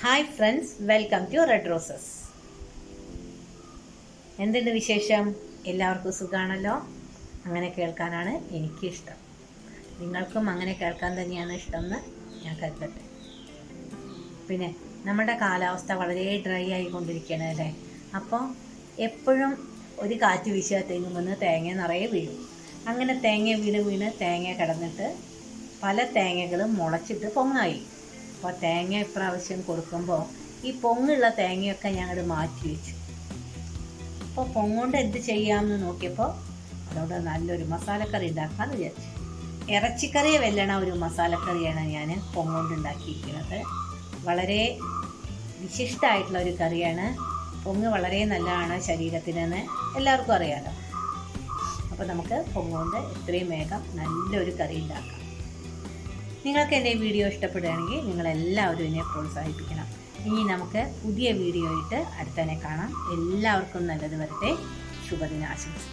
Hi friends welcome to red roses എന്തുണ്ട് വിശേഷം? എല്ലാവർക്കും സുഖമാണല്ലോ അങ്ങനെ കേൾക്കാനാണ് എനിക്കിഷ്ടം. നിങ്ങൾക്കും അങ്ങനെ കേൾക്കാൻ തന്നെയാണ് ഇഷ്ടമെന്ന് ഞാൻ കരുതട്ടെ. പിന്നെ നമ്മുടെ കാലാവസ്ഥ വളരെ ഡ്രൈ ആയിക്കൊണ്ടിരിക്കുകയാണ് അല്ലേ? അപ്പോൾ എപ്പോഴും ഒരു കാറ്റ് വീശുക തെങ്ങുമെന്ന് തേങ്ങ നിറയെ വീഴും. അങ്ങനെ തേങ്ങ വീണ് വീണ് തേങ്ങ കിടന്നിട്ട് പല തേങ്ങകളും മുളച്ചിട്ട് പൊങ്ങായി. അപ്പോൾ തേങ്ങ ഇപ്രാവശ്യം കൊടുക്കുമ്പോൾ ഈ പൊങ്ങുള്ള തേങ്ങയൊക്കെ ഞങ്ങൾ മാറ്റി വെച്ചു. അപ്പോൾ പൊങ്ങുകൊണ്ട് എന്ത് ചെയ്യാമെന്ന് നോക്കിയപ്പോൾ അതോടെ നല്ലൊരു മസാലക്കറി ഉണ്ടാക്കാമെന്ന് വിചാരിച്ചു. ഇറച്ചിക്കറി വെല്ലണ ഒരു മസാലക്കറിയാണ് ഞാൻ പൊങ്ങുകൊണ്ട് ഉണ്ടാക്കിയിരിക്കുന്നത്. വളരെ വിശിഷ്ടമായിട്ടുള്ള ഒരു കറിയാണ്. പൊങ്ങ് വളരെ നല്ലതാണ് ശരീരത്തിനെന്ന് എല്ലാവർക്കും അറിയാലോ. അപ്പോൾ നമുക്ക് പൊങ്ങുകൊണ്ട് എത്രയും വേഗം നല്ലൊരു കറി ഉണ്ടാക്കാം. നിങ്ങൾക്ക് എന്റെ വീഡിയോ ഇഷ്ടപ്പെടുകയാണെങ്കിൽ നിങ്ങളെല്ലാവരും എന്നെ പ്രോത്സാഹിപ്പിക്കണം. ഇനി നമുക്ക് പുതിയ വീഡിയോ ആയിട്ട് അടുത്തന്നെ കാണാം. എല്ലാവർക്കും നല്ലത് വരട്ടെ. ശുഭദിനാശംസ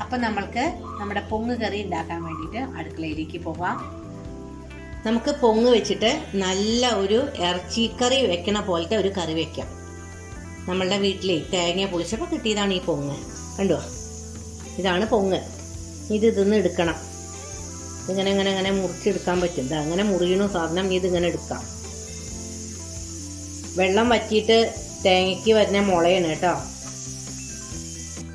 അപ്പം നമ്മൾക്ക് നമ്മുടെ പൊങ്ങ് കറി ഉണ്ടാക്കാൻ വേണ്ടിയിട്ട് അടുക്കളയിലേക്ക് പോവാം. നമുക്ക് പൊങ്ങ് വെച്ചിട്ട് നല്ല ഒരു ഇറച്ചിക്കറി വെക്കണ പോലത്തെ ഒരു കറി വെക്കാം. നമ്മളുടെ വീട്ടിലെ തേങ്ങ പൊളിച്ചപ്പോൾ കിട്ടിയതാണ് ഈ പൊങ്ങ്. കണ്ടോ? ഇതാണ് പൊങ്ങ്. ഇത് ഇതിന്ന് എടുക്കണം. ഇങ്ങനെ ഇങ്ങനെ ഇങ്ങനെ മുറിച്ചെടുക്കാൻ പറ്റും. അങ്ങനെ മുറിയണു. സാധനം ഇത് ഇങ്ങനെ എടുക്കാം. വെള്ളം വറ്റിയിട്ട് തേങ്ങയ്ക്ക് വരുന്ന മുളയാണ് കേട്ടോ.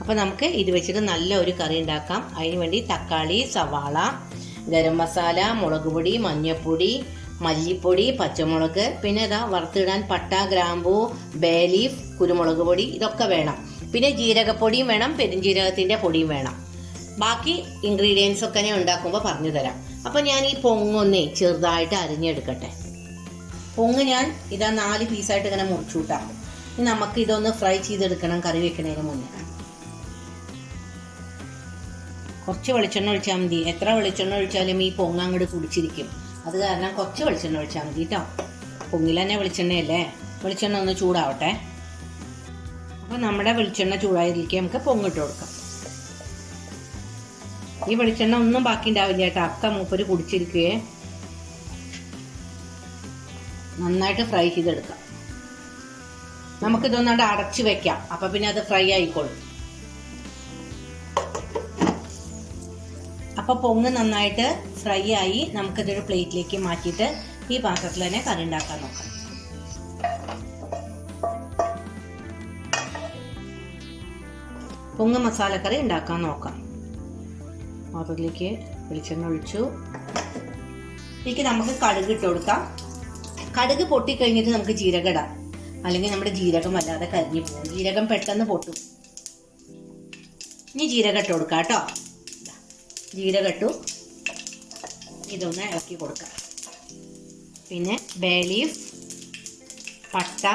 അപ്പോൾ നമുക്ക് ഇത് വെച്ചിട്ട് നല്ല ഒരു കറി ഉണ്ടാക്കാം. അതിന് വേണ്ടി തക്കാളി സവാള ഗരം മസാല മുളക് പൊടി മഞ്ഞൾപ്പൊടി മല്ലിപ്പൊടി പച്ചമുളക്. പിന്നെ ഇതാ വറുത്തിടാൻ പട്ട ഗ്രാമ്പൂ ബേലീഫ് കുരുമുളക് പൊടി ഇതൊക്കെ വേണം. പിന്നെ ജീരകപ്പൊടിയും വേണം. പെരുംജീരകത്തിന്റെ പൊടിയും വേണം. ബാക്കി ഇൻഗ്രീഡിയൻസ് ഒക്കെ ഞാൻ ഉണ്ടാക്കുമ്പോൾ പറഞ്ഞു തരാം അപ്പോൾ ഞാൻ ഈ പൊങ്ങൊന്നേ ചെറുതായിട്ട് അരിഞ്ഞെടുക്കട്ടെ. പൊങ്ങ് ഞാൻ ഇതാ നാല് പീസായിട്ട് ഇങ്ങനെ മുറിച്ചു കൂട്ടാം നമുക്ക് ഇതൊന്ന് ഫ്രൈ ചെയ്തെടുക്കണം കറി വെക്കണതിന് മുന്നേ. കുറച്ച് വെളിച്ചെണ്ണ ഒഴിച്ചാൽ മതി. എത്ര വെളിച്ചെണ്ണ ഒഴിച്ചാലും ഈ പൊങ്ങ അങ്ങോട്ട് കുടിച്ചിരിക്കും. അത് കാരണം കുറച്ച് വെളിച്ചെണ്ണ ഒഴിച്ചാൽ മതി കേട്ടോ പൊങ്ങിൽ തന്നെ വെളിച്ചെണ്ണയല്ലേ? വെളിച്ചെണ്ണ ഒന്ന് ചൂടാവട്ടെ. അപ്പോൾ നമ്മുടെ വെളിച്ചെണ്ണ ചൂടായിരിക്കും നമുക്ക് പൊങ്ങിട്ട് കൊടുക്കാം. ഈ വെളിച്ചെണ്ണ ഒന്നും ബാക്കി ഉണ്ടാവില്ല കേട്ടോ അക്ക മൂപ്പര് കുടിച്ചിരിക്കുകയെ നന്നായിട്ട് ഫ്രൈ ചെയ്തെടുക്കാം. നമുക്കിതൊന്നാണ്ട് അടച്ചു വെക്കാം. അപ്പൊ പിന്നെ അത് ഫ്രൈ ആയിക്കോളും. അപ്പൊ പൊങ്ങ് നന്നായിട്ട് ഫ്രൈ ആയി നമുക്കിതൊരു പ്ലേറ്റിലേക്ക് മാറ്റിയിട്ട് ഈ പാത്രത്തിൽ തന്നെ കറി ഉണ്ടാക്കാൻ നോക്കാം. പൊങ്ങ് മസാലക്കറി ഉണ്ടാക്കാൻ നോക്കാം. പാത്രത്തിലേക്ക് വെളിച്ചെണ്ണ ഒഴിച്ചു. ഇതിലേക്ക് നമുക്ക് കടുക് ഇട്ട് കൊടുക്കാം. കടുക് പൊട്ടിക്കഴിഞ്ഞിട്ട് നമുക്ക് ജീരകം ഇടാം. അല്ലെങ്കിൽ നമ്മുടെ ജീരകം വല്ലാതെ കരിഞ്ഞു പോകും. ജീരകം പെട്ടെന്ന് പൊട്ടും. ഇനി ജീരകം ഇട്ട് കൊടുക്കാം കേട്ടോ. ജീരകം ഇട്ടു. ഇതൊന്ന് ഇളക്കി കൊടുക്കാം. പിന്നെ ബേ ലീഫ് പട്ട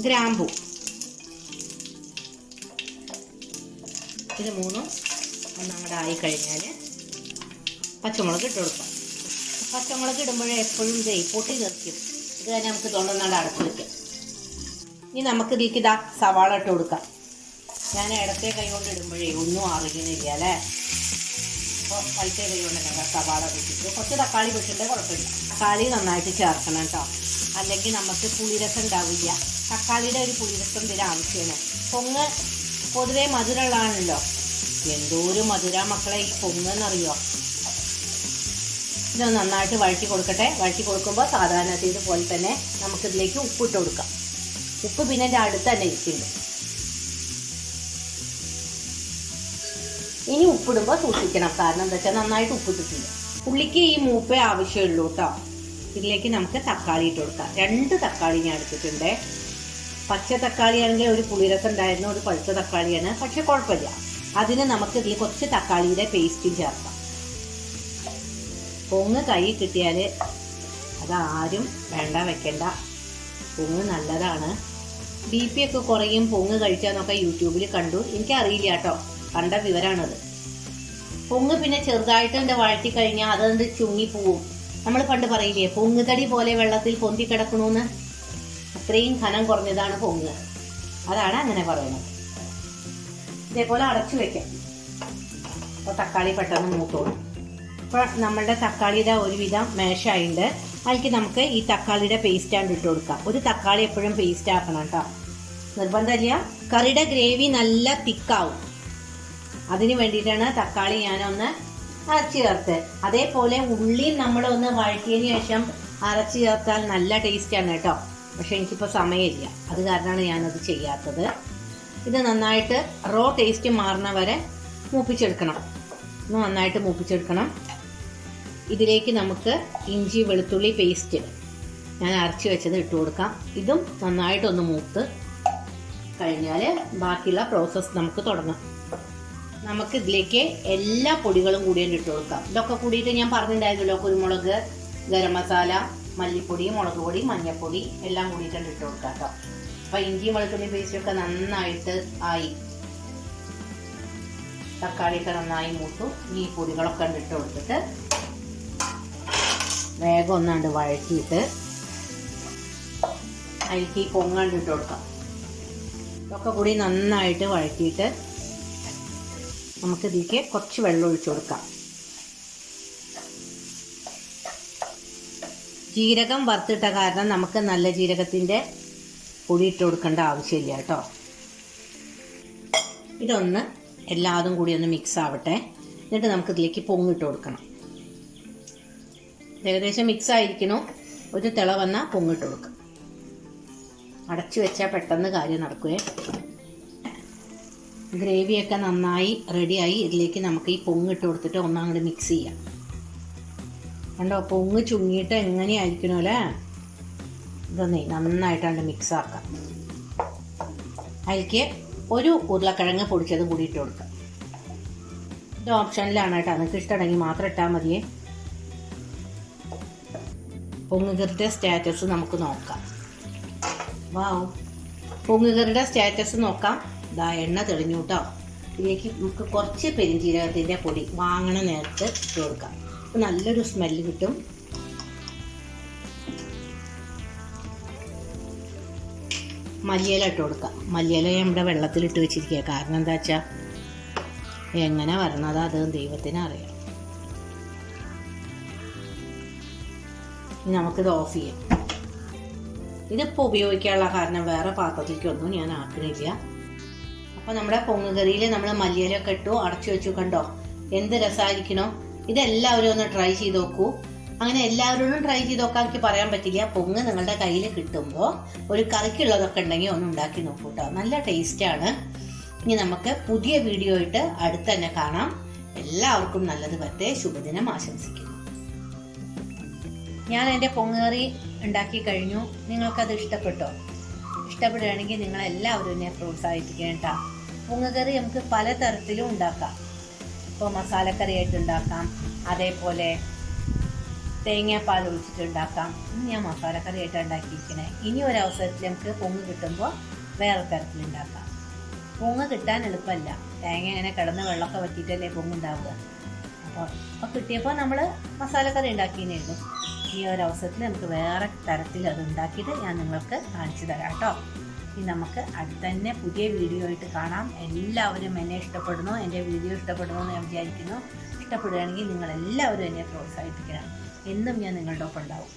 ഗ്രാമ്പു. ഇത് മൂന്നും ഒന്നങ്ങോട്ട് ആയി കഴിഞ്ഞാൽ പച്ചമുളക് ഇട്ട് കൊടുക്കാം. പച്ചമുളക് ഇടുമ്പോഴേ എപ്പോഴും ഇതേ പൊട്ടി തെറിക്കും ഇത് തന്നെ നമുക്ക് തൊണ്ടന്നാട് അടച്ചു വെക്കാം. ഇനി നമുക്ക് ഇതിലേക്ക് ഇതാ സവാള ഇട്ട് കൊടുക്കാം. ഞാൻ ഇടത്തെ കൈ കൊണ്ട് ഇടുമ്പോഴേ ഒന്നും അറിയുന്നില്ല അല്ലേ? അപ്പോൾ വലത്തെ കൈ കൊണ്ട് തന്നെ സവാള വെച്ചിട്ട് കുറച്ച് തക്കാളി വെച്ചിട്ട് കുഴപ്പമില്ല. തക്കാളി നന്നായിട്ട് ചേർക്കണം കേട്ടോ. അല്ലെങ്കിൽ നമുക്ക് പുളിരസം ഉണ്ടാവില്ല. തക്കാളിയുടെ ഒരു പുളിരസം ഇതിന് ആവശ്യമാണ്. പൊങ്ങ് പൊതുവേ മധുരമുള്ളതാണല്ലോ. എന്തോരം മധുര മക്കളെ ഈ പൊങ്ങെന്നറിയോ? ഇത് നന്നായിട്ട് വഴറ്റി കൊടുക്കട്ടെ. വഴറ്റി കൊടുക്കുമ്പോൾ സാധാരണ പോലെ തന്നെ നമുക്കിതിലേക്ക് ഉപ്പിട്ട് കൊടുക്കാം. ഉപ്പ് പിന്നെ എന്റെ അടുത്ത് തന്നെ ഇരിക്കുന്നുണ്ട് ഇനി ഉപ്പിടുമ്പോൾ സൂക്ഷിക്കണം. കാരണം എന്താ വെച്ചാൽ നന്നായിട്ട് ഉപ്പിട്ടിട്ടുണ്ട്. പുള്ളിക്ക് ഈ മൂപ്പേ ആവശ്യമുള്ളൂ കേട്ടോ ഇതിലേക്ക് നമുക്ക് തക്കാളി ഇട്ട് കൊടുക്കാം. രണ്ട് തക്കാളി ഞാൻ എടുത്തിട്ടുണ്ട്. പച്ച തക്കാളി ആണെങ്കിൽ ഒരു പുളിരസം ഉണ്ടായിരുന്നു ഒരു പഴുത്ത തക്കാളിയാണ്. പക്ഷെ കുഴപ്പമില്ല. അതിന് നമുക്ക് ഇതിൽ കുറച്ച് തക്കാളിയുടെ പേസ്റ്റും ചേർക്കാം. പൊങ്ങ് കൈ കിട്ടിയാൽ അതാരും വേണ്ട വെക്കണ്ട. പൊങ്ങ് നല്ലതാണ്. ബി പി ഒക്കെ കുറയും പൊങ്ങ് കഴിച്ചാന്നൊക്കെ യൂട്യൂബിൽ കണ്ടു. എനിക്കറിയില്ല കേട്ടോ. കണ്ട വിവരമാണത് പൊങ്ങ് പിന്നെ ചെറുതായിട്ട് എന്റെ വഴറ്റി കഴിഞ്ഞാൽ അതെന്ത് ചുങ്ങിപ്പോവും നമ്മൾ പണ്ട് പറയില്ലേ പൊങ്ങുതടി പോലെ വെള്ളത്തിൽ പൊന്തി കിടക്കണമെന്ന് അത്രയും ഘനം കുറഞ്ഞതാണ് പൊങ്ങ്. അതാണ് അങ്ങനെ പറയുന്നത്. ഇതേപോലെ അടച്ചു വെക്കാം. അപ്പോൾ തക്കാളി പെട്ടെന്ന് മൂത്തോളും. അപ്പോൾ നമ്മളുടെ തക്കാളിയുടെ ഒരുവിധം മേശായിട്ടുണ്ട് അതിലേക്ക് നമുക്ക് ഈ തക്കാളിയുടെ പേസ്റ്റ് ആണ് ഇട്ട് കൊടുക്കാം. ഒരു തക്കാളി എപ്പോഴും പേസ്റ്റ് ആക്കണം കേട്ടോ നിർബന്ധമില്ല കറിയുടെ ഗ്രേവി നല്ല തിക്കാവും. അതിന് വേണ്ടിയിട്ടാണ് തക്കാളി ഞാനൊന്ന് അരച്ച് ചേർത്ത്. അതേപോലെ ഉള്ളിയും നമ്മളൊന്ന് വഴറ്റിയതിന് ശേഷം അരച്ച് ചേർത്താൽ നല്ല ടേസ്റ്റാണ് കേട്ടോ പക്ഷെ എനിക്കിപ്പോൾ സമയമില്ല. അത് കാരണമാണ് ഞാനത് ചെയ്യാത്തത്. ഇത് നന്നായിട്ട് റോ ടേസ്റ്റ് മാറുന്ന വരെ മൂപ്പിച്ചെടുക്കണം. ഒന്ന് നന്നായിട്ട് മൂപ്പിച്ചെടുക്കണം. ഇതിലേക്ക് നമുക്ക് ഇഞ്ചി വെളുത്തുള്ളി പേസ്റ്റ് ഞാൻ അരച്ച് വെച്ചത് ഇട്ട് കൊടുക്കാം. ഇതും നന്നായിട്ടൊന്ന് മൂത്ത് കഴിഞ്ഞാൽ ബാക്കിയുള്ള പ്രോസസ്സ് നമുക്ക് തുടങ്ങാം. നമുക്ക് ഇതിലേക്ക് എല്ലാ പൊടികളും കൂടി ഇട്ട് കൊടുക്കാം. ഇതൊക്കെ കൂടിയിട്ട് ഞാൻ പറഞ്ഞിട്ടുണ്ടായിരുന്നല്ലോ കുരുമുളക് ഗരം മസാല മല്ലിപ്പൊടി മുളക് പൊടി മഞ്ഞൾപ്പൊടി എല്ലാം കൂടിയിട്ടുണ്ട് ഇട്ട് കൊടുക്കാം അപ്പം ഇഞ്ചിയും വെളുത്തുള്ളി പേസ്റ്റൊക്കെ നന്നായിട്ട് ആയി. തക്കാളിയൊക്കെ നന്നായി മൂത്തു. ഈ പൊടികളൊക്കെ ഇട്ട് കൊടുത്തിട്ട് വേഗം ഒന്നാണ്ട് വഴറ്റിയിട്ട് അതിലേക്ക് ഈ പൊങ്ങാണ്ട് ഇട്ട് കൊടുക്കാം. ഇതൊക്കെ കൂടി നന്നായിട്ട് വഴറ്റിയിട്ട് നമുക്ക് ഇതിലേക്ക് കുറച്ച് വെള്ളം ഒഴിച്ചു കൊടുക്കാം. ജീരകം വറുത്തിട്ട കാരണം നമുക്ക് നല്ല ജീരകത്തിന്റെ പൊടി ഇട്ട് കൊടുക്കേണ്ട ആവശ്യമില്ല കേട്ടോ. ഇതൊന്ന് എല്ലാതും കൂടി ഒന്ന് മിക്സ് ആവട്ടെ. എന്നിട്ട് നമുക്ക് ഇതിലേക്ക് പൊങ്ങിട്ട് കൊടുക്കണം. ഏകദേശം മിക്സ് ആയിരിക്കണം ഒരു തിള വന്നാൽ പൊങ്ങിട്ട് കൊടുക്കാം. അടച്ചു വെച്ചാൽ പെട്ടെന്ന് കാര്യം നടക്കുകയെ ഗ്രേവിയൊക്കെ നന്നായി റെഡിയായി ഇതിലേക്ക് നമുക്ക് ഈ പൊങ്ങിട്ട് കൊടുത്തിട്ട് ഒന്നങ്ങോട്ട് മിക്സ് ചെയ്യാം. കണ്ടോ? പൊങ്ങ് ചുങ്ങിയിട്ട് എങ്ങനെയായിരിക്കണോ അല്ലേ? ഇതൊന്നേ നന്നായിട്ടാണ് മിക്സ് ആക്കാം. അതിലേക്ക് ഒരു ഉരുളക്കിഴങ്ങ് പൊടിച്ചത് കൂടി ഇട്ട് കൊടുക്കാം. ഇത് ഓപ്ഷനിലാണ് കേട്ടോ നിങ്ങൾക്ക് ഇഷ്ടമുണ്ടെങ്കിൽ മാത്രം ഇട്ടാൽ മതിയേ. പൊങ്ങുകറിന്റെ സ്റ്റാറ്റസ് നമുക്ക് നോക്കാം. വാവ്. പൊങ്ങുകറിയുടെ സ്റ്റാറ്റസ് നോക്കാം. ഇതാ എണ്ണ തെളിഞ്ഞു കേട്ടോ ഇതിലേക്ക് നമുക്ക് കുറച്ച് പെരിഞ്ചീരകത്തിന്റെ പൊടി വാങ്ങണ നേരത്ത് ഇട്ട് കൊടുക്കാം. നല്ലൊരു സ്മെല്ല് കിട്ടും. മല്ലിയില ഇട്ട് കൊടുക്കുക മല്ലിയില ഇവിടെ വെള്ളത്തിലിട്ട് വെച്ചിരിക്കുക കാരണം എന്താ വെച്ചാൽ എങ്ങനെ വരണത് അത് ദൈവത്തിന് അറിയാം. നമുക്കിത് ഓഫ് ചെയ്യാം. ഇതിപ്പോൾ ഉപയോഗിക്കാനുള്ള കാരണം വേറെ പാത്രത്തിലേക്കൊന്നും ഞാൻ ആക്കണില്ല. അപ്പോൾ നമ്മുടെ പൊങ്ങുകറിയിൽ നമ്മൾ മല്ലിയിലൊക്കെ ഇട്ടു അടച്ചു വെച്ചു കണ്ടോ? എന്ത് രസമായിരിക്കണോ ഇതെല്ലാവരും ഒന്ന് ട്രൈ ചെയ്ത് നോക്കൂ. അങ്ങനെ എല്ലാവരോടും ട്രൈ ചെയ്ത് നോക്കാൻ എനിക്ക് പറയാൻ പറ്റില്ല. പൊങ്ങ് നിങ്ങളുടെ കയ്യിൽ കിട്ടുമ്പോൾ ഒരു കറിക്കുള്ളതൊക്കെ ഉണ്ടെങ്കിൽ ഒന്ന് ഉണ്ടാക്കി നോക്കൂ കേട്ടോ നല്ല ടേസ്റ്റാണ് ഇനി നമുക്ക് പുതിയ വീഡിയോ ആയിട്ട് അടുത്ത് തന്നെ കാണാം. എല്ലാവർക്കും നല്ലത് പറ്റേ. ശുഭദിനം ആശംസിക്കുന്നു. ഞാൻ എന്റെ പൊങ്ങേറി ഉണ്ടാക്കി കഴിഞ്ഞു. നിങ്ങൾക്കത് ഇഷ്ടപ്പെട്ടോ? ഇഷ്ടപ്പെടുകയാണെങ്കിൽ നിങ്ങളെല്ലാവരും എന്നെ പ്രോത്സാഹിപ്പിക്കണം കേട്ടോ. പൊങ്ങുകറി നമുക്ക് പലതരത്തിലും ഉണ്ടാക്കാം. ഇപ്പോൾ മസാലക്കറിയായിട്ട് ഉണ്ടാക്കാം. അതേപോലെ തേങ്ങാപ്പാൽ ഒഴിച്ചിട്ട് ഉണ്ടാക്കാം ഇന്ന് ഞാൻ മസാലക്കറിയായിട്ട് ഉണ്ടാക്കിയിരിക്കണേ. ഇനി ഒരു അവസരത്തിൽ നമുക്ക് പൊങ്ങ് കിട്ടുമ്പോൾ വേറെ തരത്തിൽ ഉണ്ടാക്കാം. പൊങ്ങ് കിട്ടാൻ എളുപ്പമല്ല. തേങ്ങ ഇങ്ങനെ കിടന്ന് വെള്ളമൊക്കെ വറ്റിയിട്ടല്ലേ പൊങ്ങ് ഉണ്ടാവുക അപ്പോൾ അപ്പോൾ കിട്ടിയപ്പോൾ നമ്മൾ മസാലക്കറി ഉണ്ടാക്കിയിരുന്നു ഈ ഒരു അവസരത്തിൽ നമുക്ക് വേറെ തരത്തിൽ അത് ഉണ്ടാക്കിയിട്ട് ഞാൻ നിങ്ങൾക്ക് കാണിച്ചു തരാം കേട്ടോ. ഇനി നമുക്ക് അടുത്ത തന്നെ പുതിയ വീഡിയോ ആയിട്ട് കാണാം. എല്ലാവരും എന്നെ ഇഷ്ടപ്പെടുന്നു. എന്റെ വീഡിയോ ഇഷ്ടപ്പെടുന്നു എന്ന് ഞാൻ വിചാരിക്കുന്നു. ഇഷ്ടപ്പെടുകയാണെങ്കിൽ നിങ്ങൾ എല്ലാവരും എന്നെ പ്രോത്സാഹിപ്പിക്കണം. എന്നും ഞാൻ നിങ്ങളുടെ ഒപ്പം ഉണ്ടാവും